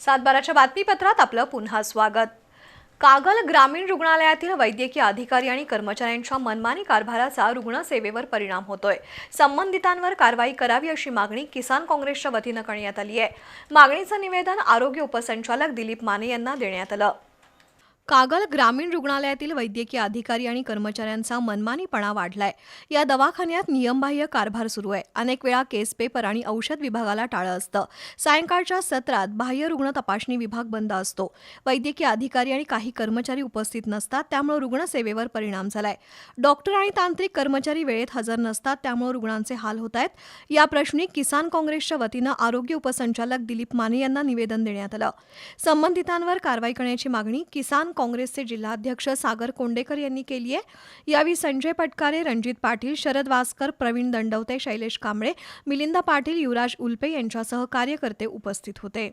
सातबाराच्या बातमीपत्रात आपलं पुन्हा स्वागत. कागल ग्रामीण रुग्णालयातील वैद्यकीय अधिकारी आणि कर्मचाऱ्यांच्या मनमानी कारभाराचा रुग्णसेवेवर परिणाम होतोय. संबंधितांवर कारवाई करावी अशी मागणी किसान काँग्रेसच्या वतीनं करण्यात आली आहे. मागणीचं निवेदन आरोग्य उपसंचालक दिलीप माने यांना देण्यात आलं. कागल ग्रामीण रुग्णालयातील वैद्यकीय अधिकारी आणि कर्मचाऱ्यांचा मनमानीपणा वाढलाय. या दवाखान्यात नियमबाह्य कारभार सुरू आहे. अनेक वेळा केस पेपर आणि औषध विभागाला टाळं असतं. सायंकाळच्या सत्रात बाह्य रुग्ण तपासणी विभाग बंद असतो. वैद्यकीय अधिकारी आणि काही कर्मचारी उपस्थित नसतात त्यामुळे रुग्णसेवेवर परिणाम झालाय. डॉक्टर आणि तांत्रिक कर्मचारी वेळेत हजर नसतात त्यामुळे रुग्णांचे हाल होत आहेत. या प्रश्नी किसान काँग्रेसच्या वतीनं आरोग्य उपसंचालक दिलीप माने यांना निवेदन देण्यात आलं. संबंधितांवर कारवाई करण्याची मागणी किसान काँग्रेसचे जिल्हाध्यक्ष सागर कोंडेकर यांनी केली आहे. यावेळी संजय पटकारे रणजित पाटील शरद वासकर प्रवीण दंडवते शैलेश कांबळे मिलिंद पाटील युवराज उल्पे यांच्यासह कार्यकर्ते उपस्थित होते.